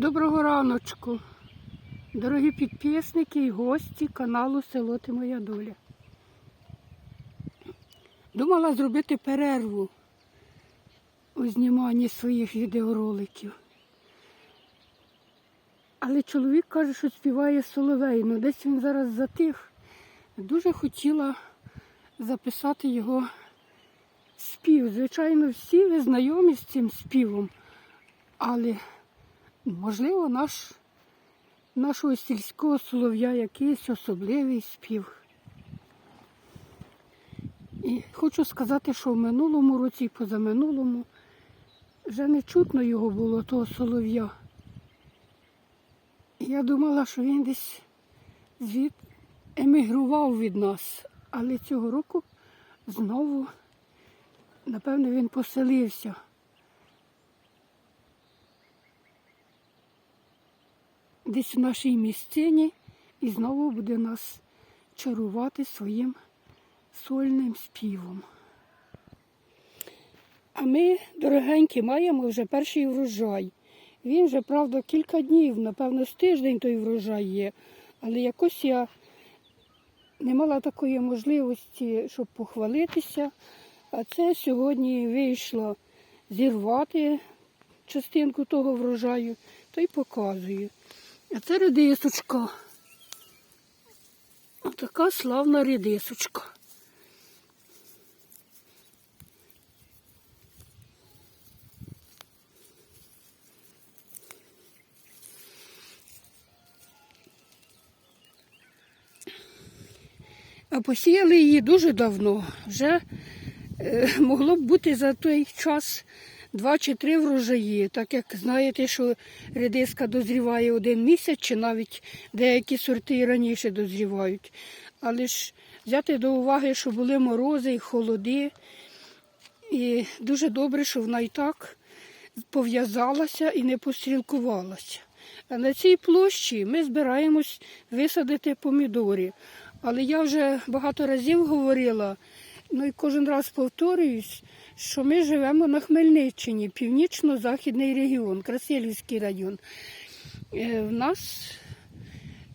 Доброго раночку, дорогі підписники і гості каналу Село Ти Моя Доля. Думала зробити перерву у зніманні своїх відеороликів. Але чоловік каже, що співає соловей, ну десь він зараз затих. Дуже хотіла записати його спів. Звичайно, всі ви знайомі з цим співом, але можливо наш, нашого сільського солов'я якийсь особливий спів. І хочу сказати, що в минулому році і позаминулому вже не чутно його було, того солов'я. Я думала, що він десь звід емігрував від нас, але цього року знову, напевно, він поселився. Десь в нашій місцині і знову буде нас чарувати своїм сольним співом. А ми, дорогенькі, маємо вже перший врожай. Він вже, правда, кілька днів, напевно, з тиждень той врожай є. Але якось я не мала такої можливості, щоб похвалитися. А це сьогодні вийшло зірвати частинку того врожаю, то й показую. А це редисочка. Отака славна редисочка. А посіяли її дуже давно. Вже е, могло б бути за той час два чи три врожаї. Так як знаєте, що редиска дозріває один місяць, чи навіть деякі сорти і раніше дозрівають. Але ж взяти до уваги, що були морози і холоди. І дуже добре, що вона і так пов'язалася і не пострілкувалася. А на цій площі ми збираємось висадити помідори. Але я вже багато разів говорила, ну і кожен раз повторююсь, що ми живемо на Хмельниччині, північно-західний регіон, Красилівський район. Е, В нас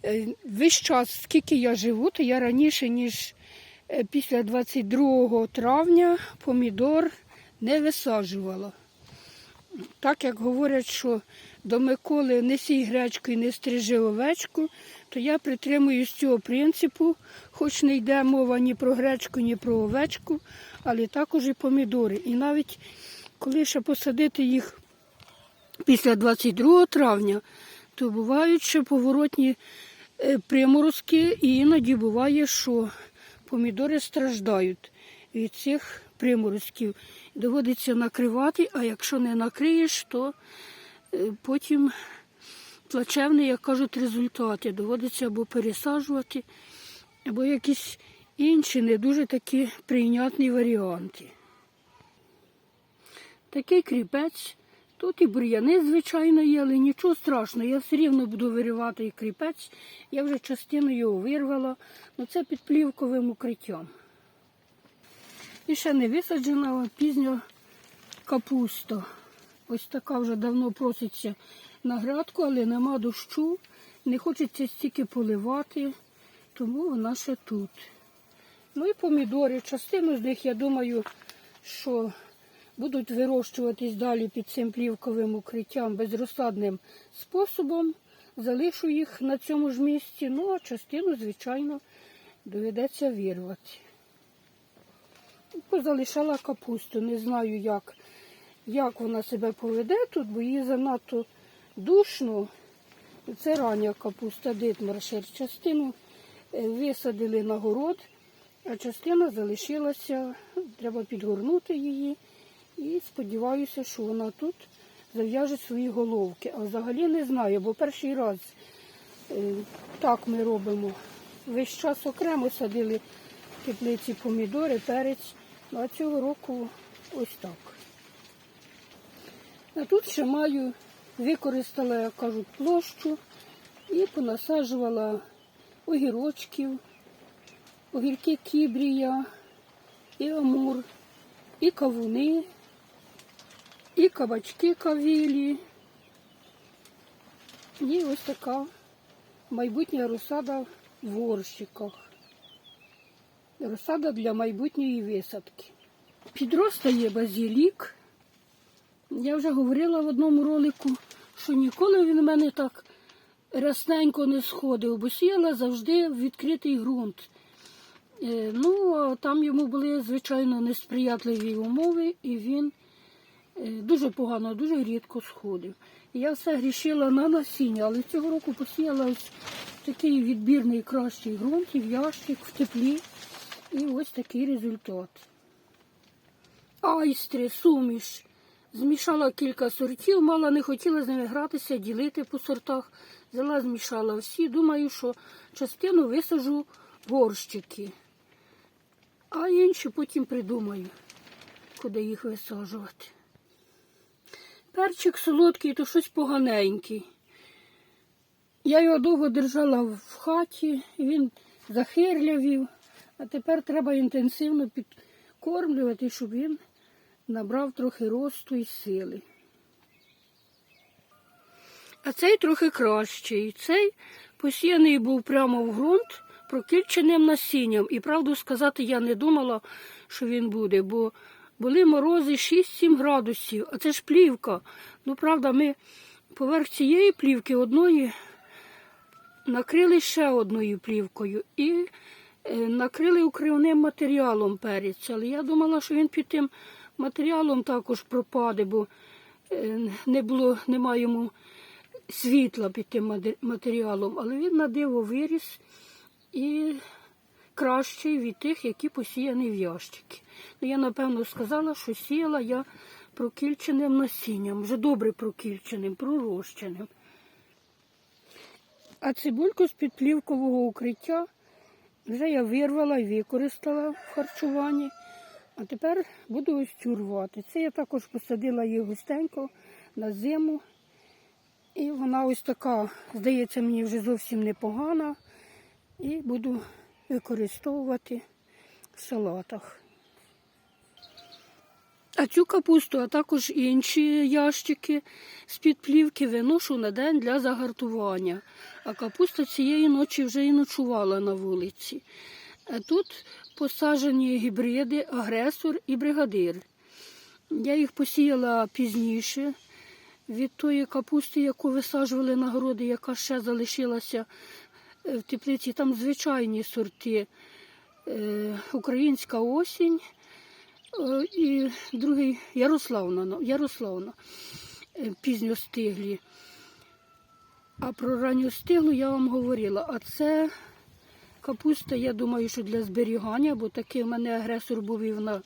е, весь час, скільки я живу, то я раніше, ніж е, після 22 травня помідор не висаджувала. Так як говорять, що до Миколи не сій гречку і не стрижи овечку, то я притримуюсь цього принципу, хоч не йде мова ні про гречку, ні про овечку, але також і помідори. І навіть коли ще посадити їх після 22 травня, то бувають ще поворотні е, приморозки, і іноді буває, що помідори страждають від цих приморозків. Доводиться накривати, а якщо не накриєш, то е, потім плачевні, як кажуть, результати. Доводиться або пересаджувати, або якісь інші не дуже такі прийнятні варіанти. Такий кріпець. Тут і бур'яни, звичайно, є, але нічого страшного. Я все рівно буду виривати і кріпець. Я вже частину його вирвала, але це під плівковим укриттям. І ще не висаджена пізня капуста. Ось така вже давно проситься на грядку, але нема дощу. Не хочеться стільки поливати, тому вона ще тут. Ну і помідори. Частину з них, я думаю, що будуть вирощуватись далі під цим плівковим укриттям безрозсадним способом. Залишу їх на цьому ж місці, ну а частину, звичайно, доведеться вирвати. Позалишала капусту, не знаю, як, як вона себе поведе тут, бо її занадто душно. Це рання капуста дитмаршер. Частину е, висадили на город, а частина залишилася, треба підгорнути її. І сподіваюся, що вона тут зав'яже свої головки. А взагалі не знаю, бо перший раз е, так ми робимо. Весь час окремо садили в теплиці помідори, перець. Ну, а цього року ось так. А тут ще маю, використала, як кажуть, площу і понасаджувала огірочків, огірки кібрія, і амур, і кавуни, і кабачки кавілі, І ось така майбутня розсада в горщиках. Розсада для майбутньої висадки. Підростає базілік. Я вже говорила в одному ролику, що ніколи він у мене так рясненько не сходив, бо сіяла завжди в відкритий ґрунт. Е, Ну, а там йому були, звичайно, несприятливі умови, і він е, дуже погано, дуже рідко сходив. Я все грішила на насіння, але цього року посіяла такий відбірний кращий ґрунт, і в ящик, в теплі. І ось такий результат. Айстри, суміш. Змішала кілька сортів, мала не хотіла з ними гратися, ділити по сортах. Взяла, змішала всі. Думаю, що частину висажу горщики. А інші потім придумаю, куди їх висаджувати. Перчик солодкий, то щось поганенький. Я його довго держала в хаті, він захирлявів, а тепер треба інтенсивно підкормлювати, щоб він набрав трохи росту і сили. А цей трохи кращий. Цей посіяний був прямо в ґрунт прокільченим насінням. І правду сказати, я не думала, що він буде, бо були морози 6-7 градусів, а це ж плівка. Ну, правда, ми поверх цієї плівки одної накрили ще одною плівкою і е, накрили укривним матеріалом перець. Але я думала, що він під тим матеріалом також пропаде, бо е, не було, немає йому світла під тим матеріалом, але він на диво виріс і кращий від тих, які посіяні в ящики. Ну, я напевно сказала, що сіяла я прокільченим насінням, вже добре прокільченим, пророщеним. А цибульку з підплівкового укриття вже я вирвала і використала в харчуванні. А тепер буду ось цю рвати. Це я також посадила її густенько на зиму. І вона ось така, здається, мені вже зовсім непогана. І буду використовувати в салатах. А цю капусту, а також інші ящики з-під плівки виношу на день для загартування. А капуста цієї ночі вже і ночувала на вулиці. Тут посаджені гібриди, агресор і бригадир. Я їх посіяла пізніше від тої капусти, яку висаджували на городи, яка ще залишилася в теплиці. Там звичайні сорти. Е, Українська осінь е, і другий Ярославна, ну, Ярославна е, пізньостиглі. А про ранньостиглу я вам говорила. А це капуста, я думаю, що для зберігання, бо такий в мене агресор був і вона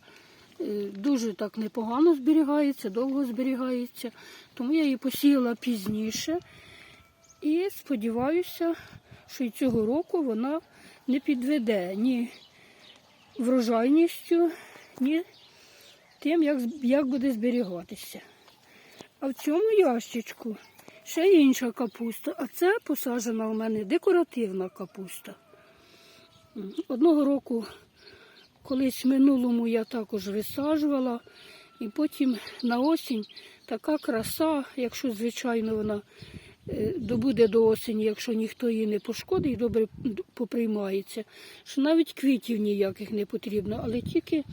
е, дуже так непогано зберігається, довго зберігається. Тому я її посіяла пізніше. І сподіваюся, що і цього року вона не підведе ні врожайністю, ні тим, як, як буде зберігатися. А в цьому ящичку ще інша капуста, а це посаджена у мене декоративна капуста. Одного року, колись в минулому я також висаджувала, і потім на осінь така краса, якщо, звичайно, вона добуде до осені, якщо ніхто її не пошкодить, добре поприймається, що навіть квітів ніяких не потрібно, але тільки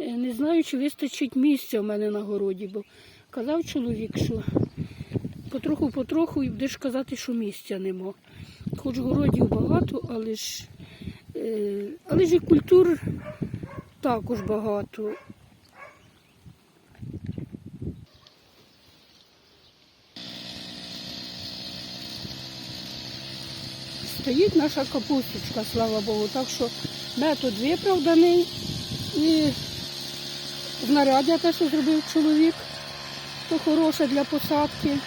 е, не знаю, чи вистачить місця в мене на городі, бо казав чоловік, що потроху-потроху і будеш казати, що місця нема. Хоч городів багато, але ж, е, але ж і культур також багато. Стоїть наша капусточка, слава Богу. Так що метод виправданий і знаряддя те, що зробив чоловік, то хороше для посадки.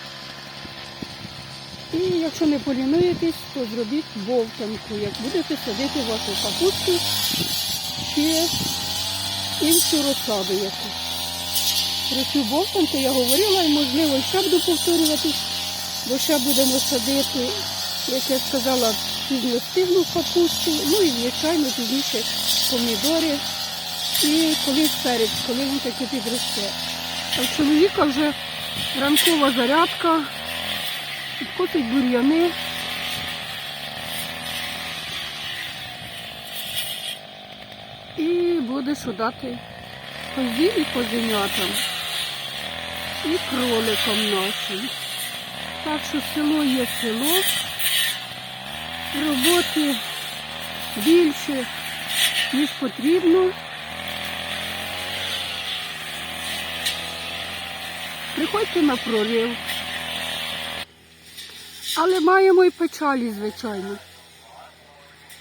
І якщо не полінуєтесь, то зробіть бовтанку, як будете садити вашу капусту чи іншу розсаду якусь. Про цю бовтанку я говорила і можливо ще буду повторювати, бо ще будемо садити, як я сказала, пізньостиглу капусту, ну і звичайно пізніше помідори і колись перець, коли він таки підросте. А в чоловіка вже ранкова зарядка Підкосить бур'яни. І буде що дати козі і козенятам, і кроликам нашим. Так що село є село, роботи більше, ніж потрібно. Приходьте на прорив. Але маємо і печалі, звичайно.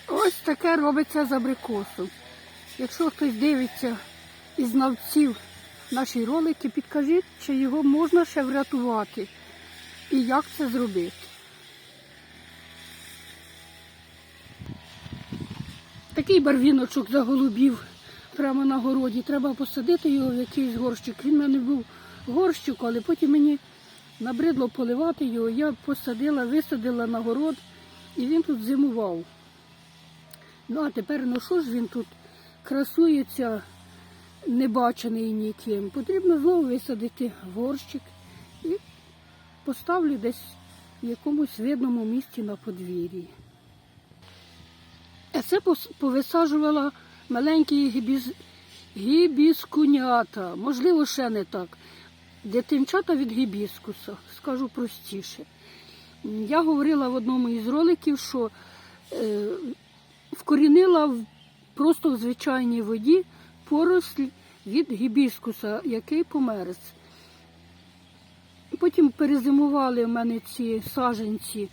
Ось таке робиться з абрикосом. Якщо хтось дивиться із знавців наші ролики, підкажіть, чи його можна ще врятувати і як це зробити. Такий барвіночок заголубів прямо на городі. Треба посадити його в якийсь горщик. Він в мене був горщик, але потім мені набридло поливати його. Я посадила, висадила на город і він тут зимував. Ну а тепер ну що ж він тут красується, небачений ніким. Потрібно знову висадити горщик і поставлю десь в якомусь видному місці на подвір'ї. Це повисаджувала маленькі гібіз... гібіскунята. Можливо, ще не так. Дитинчата від гібіскуса, скажу простіше. Я говорила в одному із роликів, що е, вкорінила в, просто в звичайній воді поросль від гібіскуса, який померз. Потім перезимували в мене ці саженці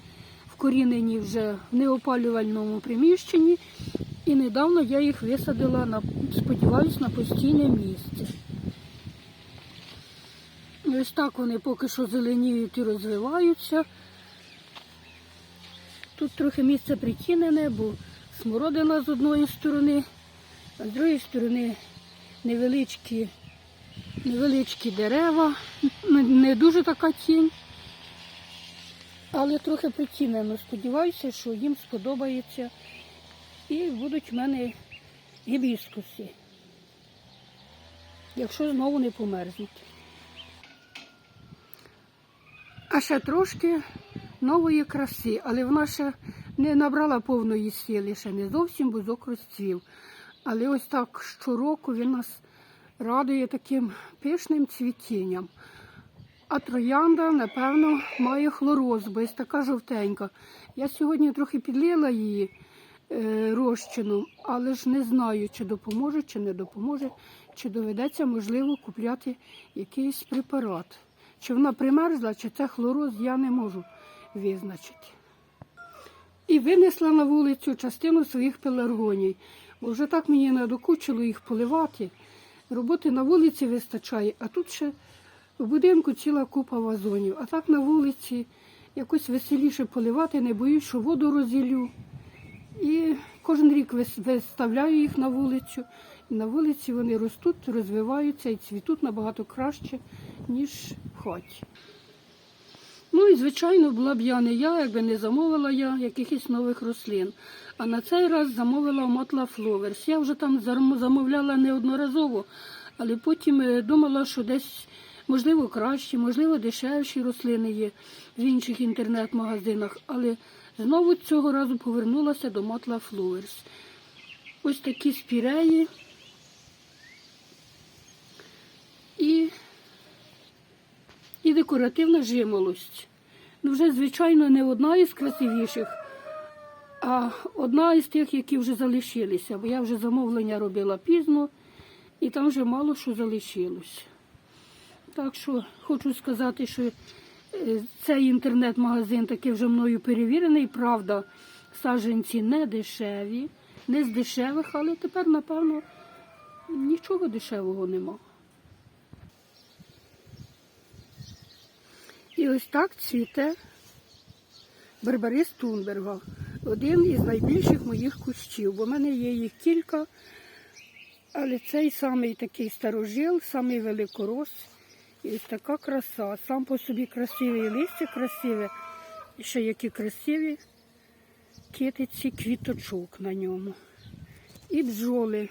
вкорінені вже в неопалювальному приміщенні. І недавно я їх висадила на, сподіваюсь, на постійне місце. Ось так вони поки що зеленіють і розвиваються. Тут трохи місце притінене, бо смородина з одної сторони, а з другої сторони невеличкі, невеличкі дерева, не дуже така тінь, але трохи притінено. Сподіваюся, що їм сподобається і будуть в мене гібіскуси, якщо знову не померзнуть. А ще трошки нової краси, але вона ще не набрала повної сили, ще не зовсім бузок розцвів. Але ось так щороку він нас радує таким пишним цвітінням. А троянда, напевно, має хлороз, бо є така жовтенька. Я сьогодні трохи підлила її е, розчину, але ж не знаю, чи допоможе, чи не допоможе, чи доведеться, можливо, купляти якийсь препарат. Чи вона примерзла, чи це хлороз, я не можу визначити. І винесла на вулицю частину своїх пеларгоній, бо вже так мені надокучило їх поливати. Роботи на вулиці вистачає, а тут ще в будинку ціла купа вазонів. А так на вулиці якось веселіше поливати, не боюсь, що воду розілю. І кожен рік виставляю їх на вулицю. І на вулиці вони ростуть, розвиваються і цвітуть набагато краще, ніж в хаті. Ну і, звичайно, була б я не я, якби не замовила я якихось нових рослин. А на цей раз замовила Мотла Фловерс. Я вже там замовляла неодноразово, але потім е, думала, що десь, можливо, кращі, можливо, дешевші рослини є в інших інтернет-магазинах. Але знову цього разу повернулася до Мотла Фловерс. Ось такі спіреї. І і декоративна жимолость. Ну, вже, звичайно, не одна із красивіших, а одна із тих, які вже залишилися, бо я вже замовлення робила пізно, і там вже мало що залишилось. Так що хочу сказати, що е, цей інтернет-магазин такий вже мною перевірений. Правда, саджанці не дешеві, не з дешевих, але тепер, напевно, нічого дешевого нема. І ось так цвіте барбарис Тунберга. Один із найбільших моїх кущів, бо в мене є їх кілька, але цей самий такий старожил, самий великорос. І така краса. Сам по собі красивий листя красиве. І ще які красиві китиці квіточок на ньому. І бджоли.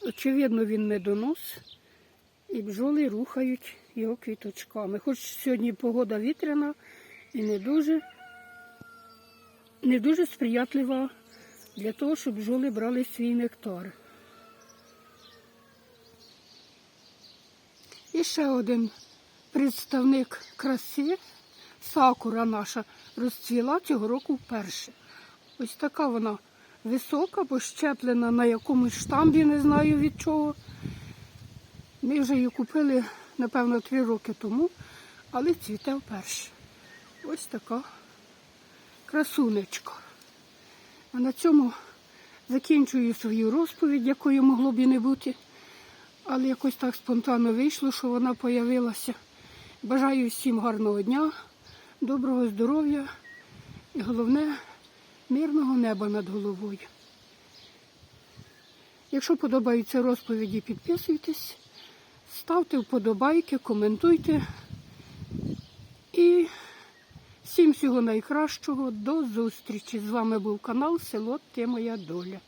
Очевидно, він медонос. І бджоли рухають його квіточками. Хоч сьогодні погода вітряна і не дуже, не дуже сприятлива для того, щоб бджоли брали свій нектар. І ще один представник краси, сакура наша, розцвіла цього року вперше. Ось така вона висока, пощеплена на якомусь штамбі, не знаю від чого. Ми вже її купили, напевно, три роки тому, але цвіте вперше. Ось така красунечка. А на цьому закінчую свою розповідь, якої могло б і не бути. Але якось так спонтанно вийшло, що вона появилася. Бажаю всім гарного дня, доброго здоров'я і головне мирного неба над головою. Якщо подобаються розповіді, підписуйтесь, ставте вподобайки, коментуйте. І всім всього найкращого. До зустрічі. З вами був канал Село Ти Моя Доля.